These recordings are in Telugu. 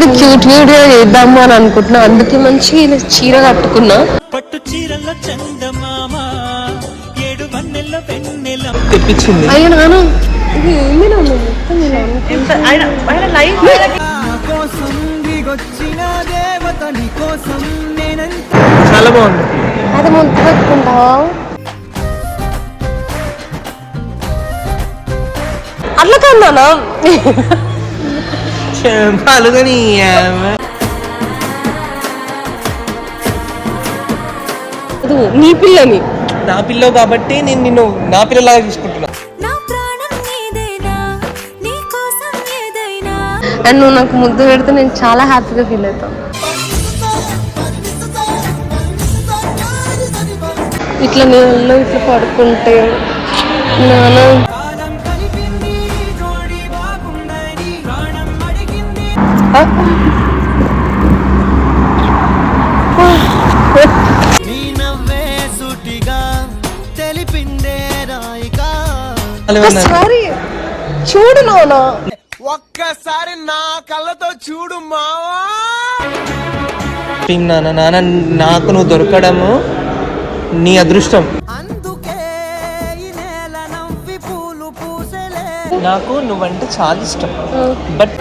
అది క్యూట్ వీడియో చేద్దాము అని అనుకుంటున్నా. అందుకే మంచి చీర కట్టుకున్నా. పట్టు చీరల చందమామ ఏడు వన్నెల వెన్నెల. తెప్పించింది. అయ్యో నాన్న ఇది ఏంది నాన్న? మొత్తం ఇలా ఉంది. కోసం దిగొచ్చిన దేవత నీ కోసం నేనంత చాలా బాగుంది. అది ముందు పెట్టుకుంటావా? అట్లా కన్నానా పాలుగని నీ పిల్లని. నా పిల్ల కాబట్టి నేను నిన్ను నా పిల్లలాగా చూసుకుంటున్నా. నా ప్రాణం నీదేనా నీ కోసం ఏదైనా. అండ్ నువ్వు నాకు ముద్దు పెడితే నేను చాలా హ్యాపీగా ఫీల్ అవుతాను. ఇట్లా నీళ్ళలో ఇట్లా పడుకుంటే నాన్న ఒకసారి చూడు నాన్న ఒక్కసారి నా కళ్ళతో చూడు మావా. నాన్న నాన్న నాకు నువ్వు దొరకడము నీ అదృష్టం. అందుకే ఈ నేల నవ్వి పూలు పూసలే. నాకు నువ్వంటే చాలా ఇష్టం. బట్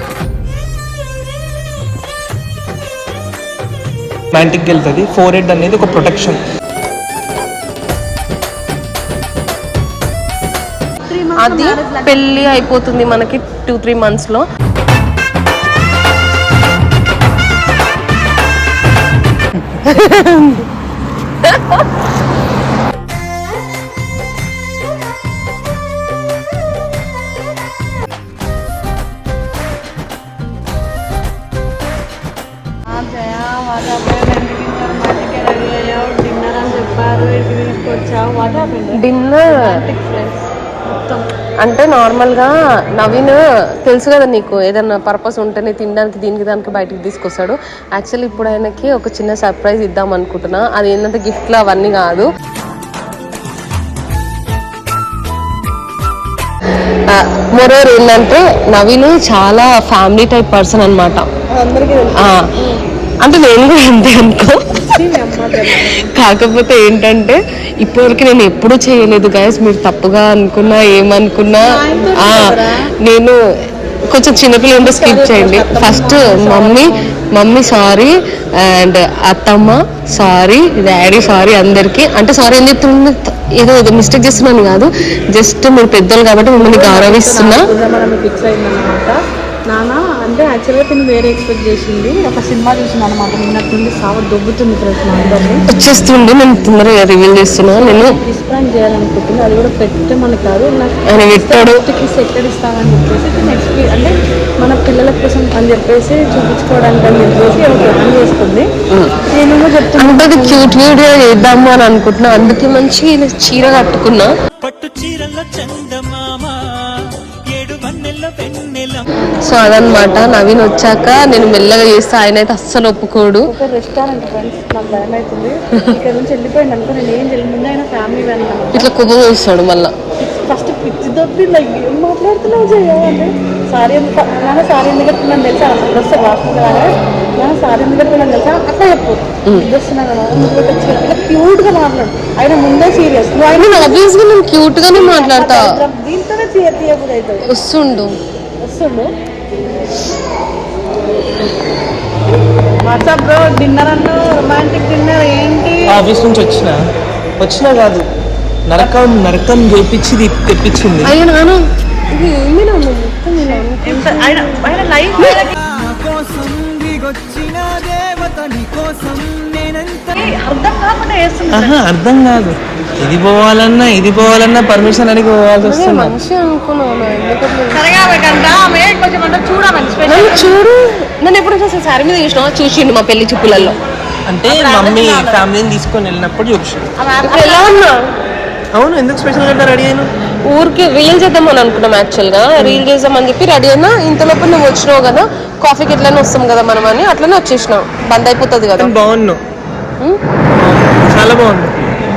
మ్యాంటిక్ వెళ్తుంది. ఫోర్ హెడ్ అనేది ఒక ప్రొటెక్షన్. అది పెళ్ళి అయిపోతుంది మనకి టూ త్రీ మంత్స్లో డిన్నర్. అంటే నార్మల్గా నవీన్ తెలుసు కదా నీకు ఏదైనా పర్పస్ ఉంటేనే తినడానికి దీనికి దానికి బయటికి తీసుకొస్తాడు. యాక్చువల్లీ ఇప్పుడు ఆయనకి ఒక చిన్న సర్ప్రైజ్ ఇద్దాం అనుకుంటున్నా. అది ఏంటంటే గిఫ్ట్లు అవన్నీ కాదు. మరోవర్ ఏంటంటే నవీన్ చాలా ఫ్యామిలీ టైప్ పర్సన్ అనమాట అంటే నేను కూడా అంతే అనుకో. కాకపోతే ఏంటంటే ఇప్పటివరకు నేను ఎప్పుడూ చేయలేదు గాయస్ మీరు తప్పుగా అనుకున్నా ఏమనుకున్నా నేను కొంచెం చిన్నపిల్లలు ఉంటే స్కిప్ చేయండి. First mummy mummy sorry and అత్తమ్మ సారీ డాడీ సారీ అందరికీ. అంటే సారీ ఏం చెప్తుంది ఏదో ఏదో మిస్టేక్ చేస్తున్నాను కాదు. జస్ట్ మీరు పెద్దలు కాబట్టి మిమ్మల్ని గౌరవిస్తున్నా. నాన్న అంటే యాక్చువల్గా తిని వేరే ఎక్స్పెక్ట్ చేసింది. ఒక సినిమా చూసింది అనమాట నిన్నటి నుండి సావ దొబ్బుతుంది ప్రశ్న అందరినీ వచ్చేస్తుండే నేను తొందరగా రివీల్ చేస్తున్నా. నేను కిస్ ప్రాంక్ చేయాలనుకుంటుంది అది కూడా పెట్టమని కాదు. నాకు ఆయన పెట్టాడు. కిస్ ఎక్కడ ఇస్తామని చెప్పేసి నెక్స్ట్ అంటే మన పిల్లల కోసం అని చెప్పేసి చూపించుకోవడానికి అని చెప్పేసి ఒక ప్లాన్ చేసుకుంది నేను చెప్తున్నా. అంటే అది క్యూట్ వీడియో చేద్దాము అని అనుకుంటున్నా. అందుకే మంచి చీర కట్టుకున్నా. పట్టు చీరల చందమామ. సో అదనమాట నవీన్ వచ్చాక నేను మెల్లగా చేస్తే ఆయన అయితే అస్సలు ఒప్పుకోడు. ఒక రెస్టారెంట్ ఫ్రెండ్స్ నాకు భయం అవుతుంది ఇక్కడ నుంచి వెళ్ళిపోయింది అనుకో నేను ఏం తెలియదు ముందు ఆయన ఫ్యామిలీ వ్యాన్ ఇట్లా కువ్వ చూస్తాడు మళ్ళా. ఫస్ట్ పిచ్చి like, ఏం మాట్లాడుతున్నావు జయ అంటే సారీ ఎందుకు నాన్న సారీ ఎందుకు తెలుసా? అప్పుడు వస్తే వాష్రూమ్ సారీ తెలుసా? అట్లా చెప్పు ఇట్లా క్యూట్గా మాట్లాడు. ఆయన ముందే సీరియస్. నువ్వు ఆయన నేను ఆబ్వియస్గా నేను క్యూట్ గానే మాట్లాడతా దీంతోనే తీయ తీయబుద్ధి అవుతుంది వస్తుండు. వస్తుండు. వాట్సాప్ బ్రో డిన్నర్ అన్న? రొమాంటిక్ డిన్నర్ ఏంటి? ఆఫీస్ నుంచి వచ్చిన. వచ్చినా కాదు. నరకం నరకం చేపించి తెప్పించింది. అయ్యో నాన్న. ఇది ఏంది నాన్న మొత్తం. ఆయన ఆయన లైఫ్ కోసం దిగొచ్చిన దేవత నీ కోసం నేనంత అర్థం కాదు. ఇది పోవాలన్నా ఇది పోవాలన్నా పర్మిషన్ అడిగి పోవాల్సి వస్తుంది. మనిషి అనుకున్నాను చూడు నన్ను ఎప్పుడు అసలు సారీ మీద చూసినా చూసిండు మా పెళ్ళి చూపులలో. అంటే మమ్మీ ఫ్యామిలీని తీసుకొని వెళ్ళినప్పుడు ఇప్పుడు ఎలా ఉన్నా? అవును ఎందుకు స్పెషల్గా రెడీ అయినా ఊరికి రీల్ చేద్దామని అనుకున్నాం యాక్చువల్గా రీల్ చేద్దామని చెప్పి రెడీ అయినా ఇంతలోపు నువ్వు వచ్చినావు కదా కాఫీకి ఎట్లనే వస్తాం కదా మనం అని అట్లనే వచ్చేసినావు బంద్ అయిపోతుంది కదా. బాగున్నావు? ఉం? చాలా బాగుంది.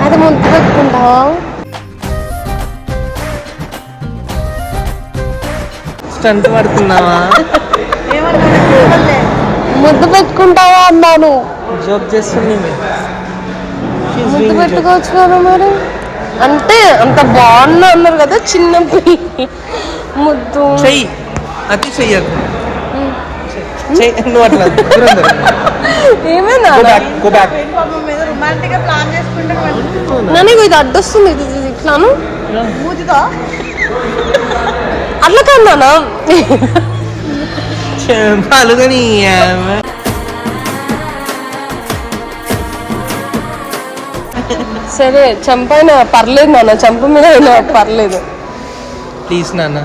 అది ముందు పెట్టుకుంటావా? స్టంట్ పడుతున్నావా? పెట్టుకుంటావా అన్నాను. జోక్ చేస్తుంది ముద్దు పెట్టుకోవచ్చు కదా మరి? అంటే అంత బాగున్నా అన్నారు కదా చిన్న ముద్దు. చెయ్యి. అతి చెయ్యకు. చెయ్యి. నువ్వు అట్లా. ఏమైనా ఇది అడ్డొస్తుంది ఇది ఇట్లాను అట్లా కన్నానా చెంపాలు కానీ సరే చంపైనా పర్లేదు నాన్న. చంప మీద అయినా పర్లేదు. ప్లీజ్ నాన్న.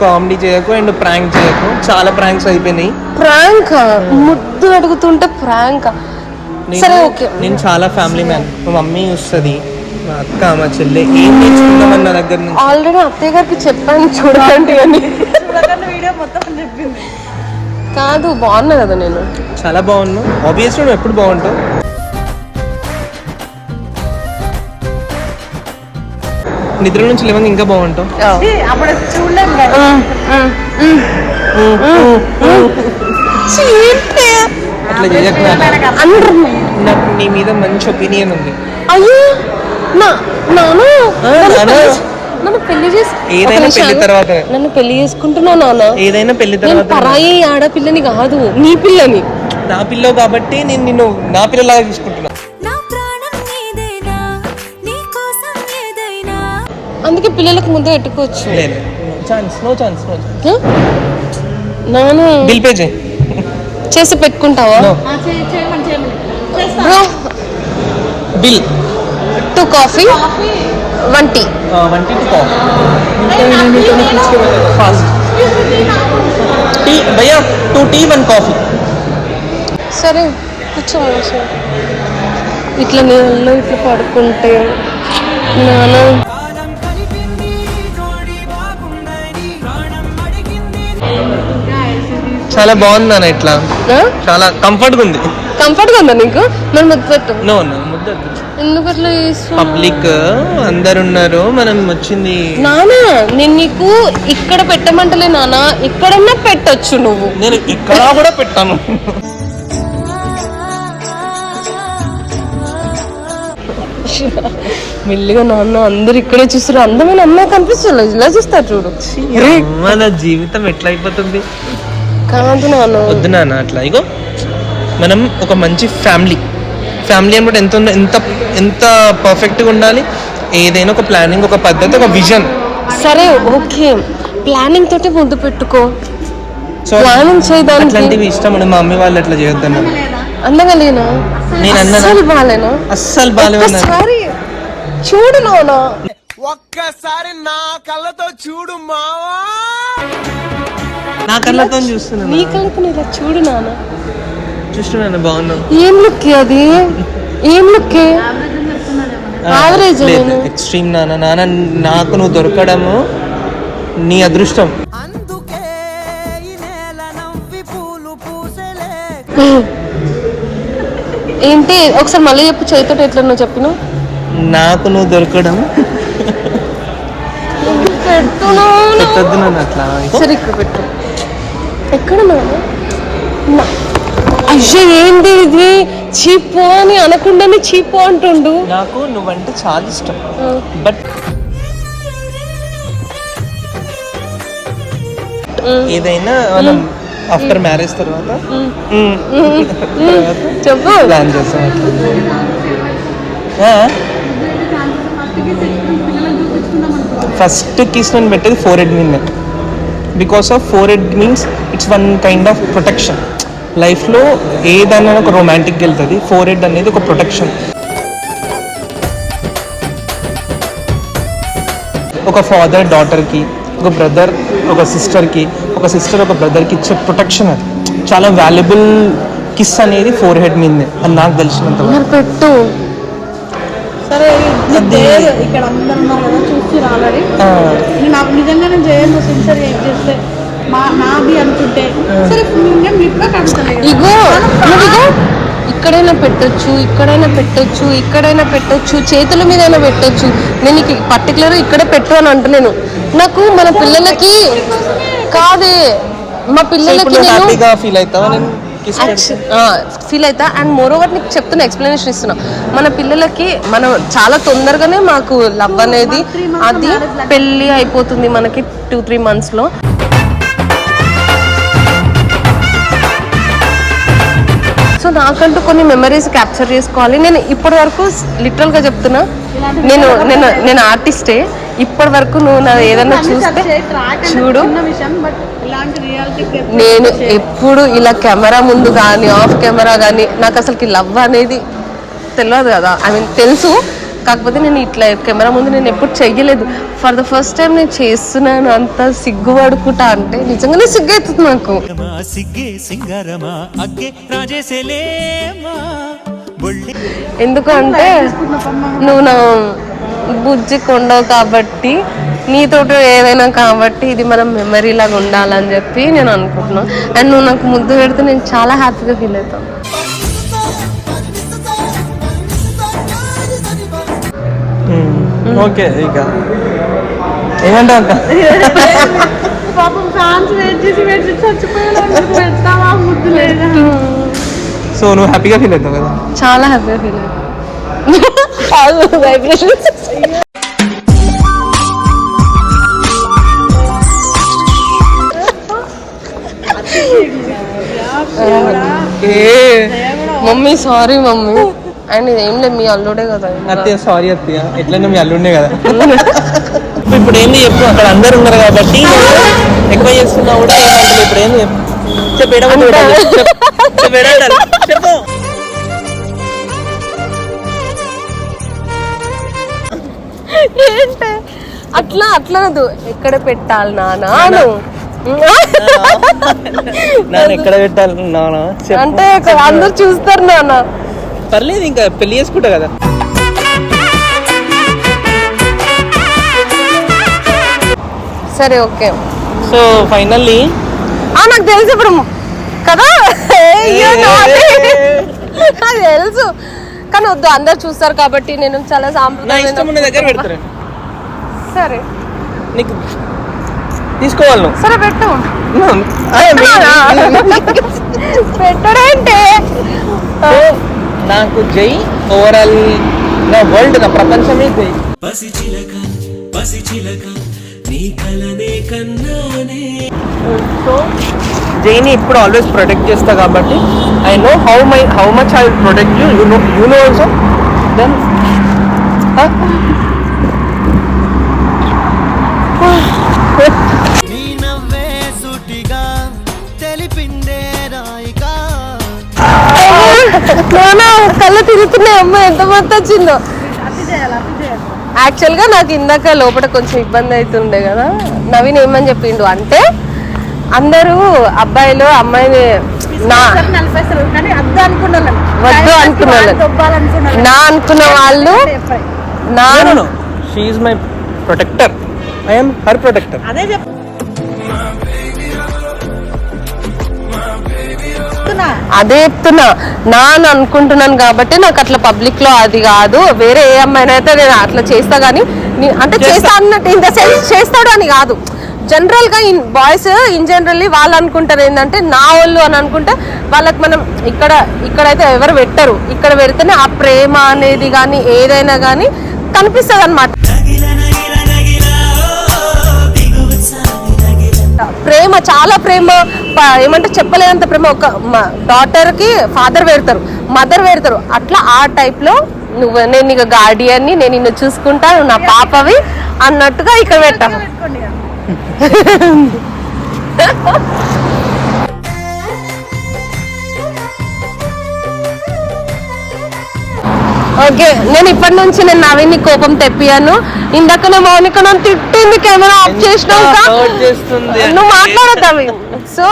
కామెడీ చేయకు అండ్ ప్రాంక్ చేయకు. చాలా ప్రాంక్స్ అయిపోయినాయి. ప్రాంక్? ముద్దు అడుగుతుంటే ప్రాంక్? సరే ఓకే. నేను చాలా ఫ్యామిలీ మ్యాన్. మా మమ్మీ వస్తుంది మా అక్క మా చెల్లె. ఏం నేర్చుకుందామని నా దగ్గర నుంచి? ఆల్రెడీ అత్తయ్య గారికి చెప్పాను చూడండి అని. చూడకుండా వీడియో మొత్తం చెప్పింది కాదు బాగున్నా కదా నేను. చాలా బాగున్నావు ఆబ్వియస్లీ నువ్వు ఎప్పుడు బాగుంటావు? నిద్ర నుంచి లేవగా ఇంకా బాగుంటావు అప్పుడు చూడలేము కదా. అట్లా చేయకు నాన్న. అందరూ. నాకు నీ మీద మంచి ఒపీనియన్ ఉంది. అయ్యో నా నాన్న ఆ, నన్ను. పెళ్ళి- చేసి ఏదైనా పెళ్ళి. తర్వాత. నన్ను పెళ్ళి చేసుకుంటున్నావు నాన్న ఏదైనా పెళ్ళి నేను తర్వాత. పరాయి ఆడపిల్లని కాదు నీ పిల్లని. నా పిల్లవు కాబట్టి నేను నిన్ను నా పిల్లలాగా చూసుకుంటున్నా అందుకే పిల్లలకు ముందే పెట్టుకోవచ్చు. లేదు ఛాన్స్ నో ఛాన్స్ నో హ? నాన్న బిల్ పే చేయి. చేసి పెట్టుకుంటావా? Bro bill two coffee one tea. One tea fast tea భయ్యా టూ టీ వన్ కాఫీ. సరే కూర్చో. ఇట్లా నీళ్ళలో ఇట్లా పడుకుంటే నాన్న చాలా బాగుంది నాన్న ఇట్లా. చాలా కంఫర్ట్గా ఉంది. కంఫర్ట్గా ఉందా నీకు? మరి ముద్దు పెట్టు నో నో ముద్ద ఎందుకు అట్లా? పబ్లిక్ అందరు ఉన్నారు మనం వచ్చింది. నాన్న నేను నీకు ఇక్కడ పెట్టమంటలే నాన్న. ఇక్కడన్నా పెట్టొచ్చు నువ్వు. నేను ఇక్కడ కూడా పెట్టాను. మెల్లిగా నాన్న అందరు ఇక్కడే చూస్తారు అందమైన అమ్మాయి కనిపిస్తుంది ఇలా చూస్తారు చూడు. మన జీవితం ఎట్లా అయిపోతుంది? కాదు నాన్న. వద్దు నాన్న అట్లా. ఇగో మనం ఒక మంచి ఫ్యామిలీ. ఫ్యామిలీ అంటే ఎంత ఎంత ఎంత పర్ఫెక్ట్గా ఉండాలి? ఏదైనా ఒక ప్లానింగ్ ఒక పద్ధతి ఒక విజన్ సరే ఓకే. ప్లానింగ్ తోటి ముద్దు పెట్టుకో. సో ప్లానింగ్ చేయడానికి అట్లాంటివి ఇష్టం అని మా మమ్మీ వాళ్ళు ఎట్లా చేయొద్దన్నారు. అందగా లేనా నేను అన్నానా? అస్సలు బాలేనా అస్సలు బాగాలేదన్నారు ఒక్కసారి చూడు నాన్న. ఒక్కసారి నా కళ్ళతో చూడు మావా. నా కళ్ళతో చూస్తున్నాను నీ కళ్ళకు ఇలా చూడు నాన్న. చూస్తున్నాను బాగున్నావు ఏం లుక్ అది? ఏం లుక్ నేను. ఎక్స్ట్రీమ్ నాన్న. నాన్న నాకు నువ్వు దొరకడము నీ అదృష్టం. అందుకే ఈ నేల నవ్వి పూలు పూసలే. ఏంటి? ఒకసారి మళ్ళీ చెప్పు చేతితో ఎట్లా నువ్వు చెప్పిన నాకు నువ్వు దొరకడం నన్ను అట్లా. సరే ఇక్కడ పెట్టు. ఎక్కడ నాన్న? నా- అయ్యో ఏంటి ఇది? చీపు అని అనకుండానే చీపు అంటుండు. నాకు నువ్వంటే చాలా ఇష్టం. బట్ ఏదైనా మనం ఆఫ్టర్ మ్యారేజ్ తర్వాత చెప్పు. ప్లాన్ చేస్తాం. ఫస్ట్ కిస్ నేను పెట్టేది forehead mean because of forehead means it's one kind of protection లైఫ్లో ఏదైనా ఒక రొమాంటిక్ వెళ్తుంది ఫోర్ హెడ్ అనేది ఒక ప్రొటెక్షన్ ఒక ఫాదర్ డాటర్కి ఒక బ్రదర్ ఒక సిస్టర్కి ఒక సిస్టర్ ఒక బ్రదర్కి ఇచ్చే ప్రొటెక్షన్ అది. చాలా వాల్యుబుల్ కిస్ అనేది ఫోర్ హెడ్ మీదే అని నాకు తెలిసినంత పెట్టు. సరే ఇక్కడ అందరు చూసి ఆల్రెడీ నాకు నిజంగా నేను చేయను సిన్సియర్ ఏం చేస్తే మా నాది అనుకుంటే సరే నేను కడుగుతాను ఇగో ఇక్కడైనా పెట్టొచ్చు ఇక్కడైనా పెట్టొచ్చు ఇక్కడైనా పెట్టొచ్చు చేతుల మీదైనా పెట్టొచ్చు. నేను నీకు పర్టికులర్ ఇక్కడే పెట్టు అని అంటలేను నాకు మన పిల్లలకి కాదే. మా పిల్లలకి నేను ఫీల్ అవుతావా? నేను ఫీల్ అవుతా అండ్ మోర్ ఓవర్ నీకు చెప్తున్నా ఎక్స్ప్లెనేషన్ ఇస్తున్నా. మన పిల్లలకి మనం చాలా తొందరగానే మాకు లవ్ అనేది అది పెళ్ళి అయిపోతుంది మనకి టూ త్రీ మంత్స్లో. సో నాకంటూ కొన్ని మెమరీస్ క్యాప్చర్ చేసుకోవాలి. నేను ఇప్పటి వరకు లిటరల్గా చెప్తున్నా. నేను నేను నేను ఆర్టిస్టే ఇప్పటి వరకు నువ్వు నా ఏదన్నా చూస్తే చూడు. చిన్న విషయం బట్ ఇలాంటి రియాలిటీ నేను ఎప్పుడు ఇలా కెమెరా ముందు కానీ ఆఫ్ కెమెరా కానీ నాకు అసలుకి లవ్ అనేది తెలియదు కదా. ఐ మీన్ తెలుసు. కాకపోతే నేను ఇట్లా కెమెరా ముందు నేను ఎప్పుడు చెయ్యలేదు. ఫర్ ద ఫస్ట్ టైం నేను చేస్తున్నాను అంత సిగ్గుపడుకుంటా అంటే నిజంగానే సిగ్గు అవుతుంది నాకు ఎందుకు అంటే నువ్వు నా బుజ్జి కొండవు కాబట్టి నీతోటి ఏదైనా కాబట్టి ఇది మనం మెమరీ లాగా ఉండాలని చెప్పి నేను అనుకుంటున్నాను అండ్ నువ్వు నాకు ముద్దు పెడితే నేను చాలా హ్యాపీగా ఫీల్ అవుతాను. ఓకే ఇక. ఏమంటావు అక్క? పాపం ఫ్యాన్స్ వెయిట్ చేసి వెయిట్ చేసి. పెడతావా ముద్దు లేదా? సో నువ్వు హ్యాపీగా ఫీల్ అవుతావు కదా? చాలా హ్యాపీగా ఫీల్ అవుతాను. Vibrations mummy sorry mummy. And ఇదేం లేదు మీ అల్లుడే కదా అత్తయ్య సారీ అత్తయ్య. ఎట్లయినా మీ అల్లుండే కదా. ఇప్పుడు ఏంది చెప్పు అక్కడ అందరు ఉన్నారు కాబట్టి ఎక్కువ చేస్తున్నా కూడా ఇప్పుడు ఏంది చెప్పు. చెప్పు. చెప్పు. ఏంటి? అట్లా అట్లనదు ఎక్కడ పెట్టాలి నాన్న ఎక్కడ పెట్టాలి చెప్పు. అంటే అందరు చూస్తారు నాన్న పర్లేదు ఇంకా పెళ్ళి చేసుకుంటా కదా. సరే ఓకే. So finally. ఆ నాకు తెలుసు ఇప్పుడు. కదా. నాకు తెలుసు. కానీ వద్దు అందరు చూస్తారు కాబట్టి నేను చాలా నా ఇష్టం ఉన్న దగ్గర సాంప్రదాయ పెడతారు సరే. నీకు తీసుకోవాలి నువ్వు. సరే పెట్టు. పెట్టడంటే. నాకు జై ఓవరాల్ నా వరల్డ్ నా ప్రపంచమే జై. పసి చిలక పసి చిలక. జైని ఇప్పుడు ఆల్వేస్ ప్రొటెక్ట్ చేస్తా కాబట్టి I know how my how much I protect you you know you know also then కళ్ళు తిరుగుతున్నాయి అమ్మ ఎంత మొత్తం వచ్చిందో. అతి చేయాలి అతి చేయాలి యాక్చువల్గా నాకు ఇందాక లోపల కొంచెం ఇబ్బంది అవుతుండే కదా నవీన్ ఏమని చెప్పిండు అంటే అందరూ అబ్బాయిలు అమ్మాయిని నా. వద్దు అనుకున్న వాళ్ళని. దొబ్బాలనుకున్న వాళ్ళని. నా అనుకున్న వాళ్ళు. నా my protector I'm her protector అదే అదే చెప్తున్నా. నా అని అనుకుంటున్నాను కాబట్టి నాకు అట్లా పబ్లిక్లో అది కాదు. వేరే ఏ అమ్మాయినైతే నేను అట్లా చేస్తా గానీ నీ- అంటే చేస్తా. అన్నట్టు ఇన్ ద సెన్స్ చేస్తాడు అని కాదు. జనరల్గా ఇన్ బాయ్స్ ఇన్ జనరల్లీ వాళ్ళు అనుకుంటారు ఏంటంటే నా వాళ్ళు అని అనుకుంటే వాళ్ళకి మనం ఇక్కడ ఇక్కడైతే ఎవరు పెట్టరు. ఇక్కడ పెడితేనే ఆ ప్రేమ అనేది కానీ ఏదైనా కానీ కనిపిస్తుంది అనమాట ప్రేమ చాలా ప్రేమ ఏమంటే చెప్పలేనంత ప్రేమ. ఒక డాటర్కి ఫాదర్ పెడతారు మదర్ పెడతారు అట్లా ఆ టైప్లో నువ్వు నేను నీకు గార్డియన్ని నేను నిన్ను చూసుకుంటా నువ్వు నా పాపవి అన్నట్టుగా ఇక్కడ పెట్టా. ఓకే నేను ఇప్పటి నుంచి నేను నవీన్ కోపం తెప్పియాను. ఇందాక నా మౌనిక నన్ను తిట్టింది కెమెరా ఆఫ్ చేసినాక. నువ్వు మాట్లాడతావి సో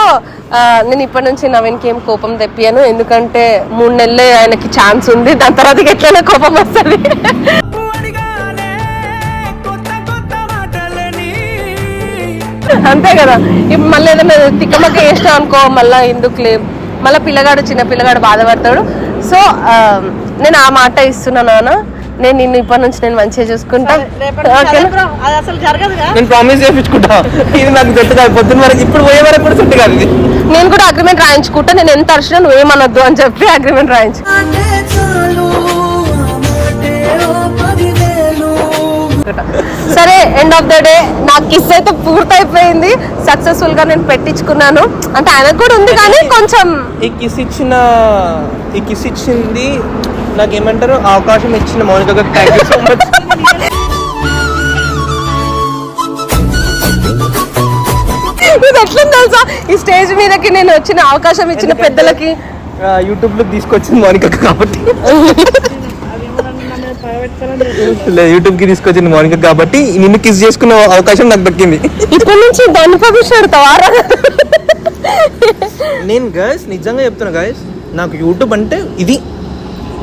నేను ఇప్పటి నుంచి నవీన్కి ఏం కోపం తెప్పియాను. ఎందుకంటే మూడు నెలలే ఆయనకి ఛాన్స్ ఉంది. దాని తర్వాత ఎట్లైనా కోపం వస్తుంది. అంతే కదా. ఇప్పుడు మళ్ళీ ఏదైనా తిక్కమక్క వేసినా అనుకో మళ్ళీ ఎందుకు లేం మళ్ళీ పిల్లగాడు చిన్న పిల్లగాడు బాధపడతాడు. సో నేను ఆ మాట ఇస్తున్నా నాన్న. నేను నిన్ను ఇప్పటి నుంచి నేను మంచిగా చూసుకుంటా. రేపటి నుంచి అదే ఓకేనా bro, అది అసలు జరగదుగా? నేను ప్రామిస్ చేయించుకుంటా ఇది నాకు కాదు. పొద్దున్న వరకు ఇప్పుడు పోయే వరకు కూడా సెట్ కాదు ఇది. నేను కూడా అగ్రిమెంట్ రాయించుకుంటా. నేను ఎంత అరిచినా నువ్వేమనొద్దు అని చెప్పి అగ్రిమెంట్ రాయించు సరే ఎండ్ ఆఫ్ ద డే నా కిస్ అయితే పూర్తయిపోయింది. సక్సెస్ఫుల్గా నేను పెట్టించుకున్నాను. అంటే ఆయనకు కూడా ఉంది కానీ కొంచెం ఈ కిస్ ఇచ్చిన ఈ కిస్ ఇచ్చింది నాకు ఏమంటారు? అవకాశం ఇచ్చిన Mounika thank you so much ఇది ఎట్లుంది తెలుసా? ఈ స్టేజ్ మీదకి నేను వచ్చిన అవకాశం ఇచ్చిన పెద్దలకి యూట్యూబ్లో తీసుకొచ్చింది మౌనిక కాబట్టి. లేదు యూట్యూబ్కి తీసుకొచ్చింది మౌనిక కాబట్టి నిన్ను కిస్ చేసుకున్న అవకాశం నాకు దక్కింది. ఇప్పటి నుంచి దాన్ని పబ్లిష్ పెడతావా నేను గైస్ నిజంగా చెప్తున్నా గైస్ నాకు యూట్యూబ్ అంటే ఇది.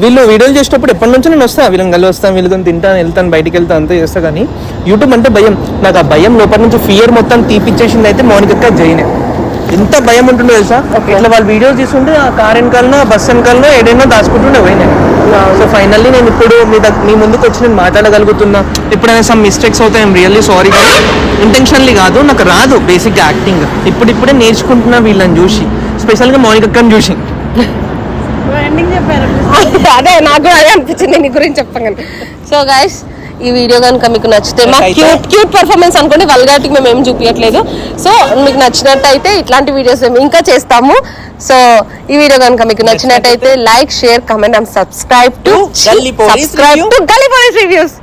వీళ్ళు వీడియోలు చేసేటప్పుడు ఎప్పటి నుంచో నేను వస్తా వీళ్ళని కలిసి వస్తాను వీళ్ళతో తింటాను వెళ్తాను బయటికి వెళ్తాను అంతా చేస్తా కానీ యూట్యూబ్ అంటే భయం. నాకు ఆ భయం లోపల నుంచి ఫియర్ మొత్తం తీపిచ్చేసింది అయితే మౌనిక జైనే. ఎంత భయం ఉంటుందో తెలుసా? ఇట్లా వాళ్ళు వీడియోస్ తీసుకుంటే ఆ కార్ వెనకాలనో ఆ బస్ వెనకాలనో ఏదైనా దాచుకుంటుండే పోయి నేను సో ఫైనల్లీ నేను ఇప్పుడు మీ దగ్గర మీ ముందుకు వచ్చి నేను మాట్లాడగలుగుతున్నా. ఎప్పుడైనా సమ్ మిస్టేక్స్ అవుతాయి ఐమ్ రియల్లీ సారీ కానీ ఇంటెన్షనల్లీ కాదు నాకు రాదు బేసిక్గా యాక్టింగ్ ఇప్పుడిప్పుడే నేర్చుకుంటున్నా వీళ్ళని చూసి. స్పెషల్గా మౌనికక్కని చూసి. ఎండింగ్ చెప్పారు. అదే నాకు కూడా అదే అనిపించింది నీ గురించి చెప్పగానే. సో గైస్ ఈ వీడియో కనుక మీకు నచ్చితే మా క్యూట్ క్యూట్ పర్ఫార్మెన్స్ అనుకోండి వల్గాటికి మేము ఏం చూపించట్లేదు సో మీకు నచ్చినట్టయితే ఇట్లాంటి వీడియోస్ మేము ఇంకా చేస్తాము. సో ఈ వీడియో కనుక మీకు నచ్చినట్టయితే like share comment and subscribe. To Galli police reviews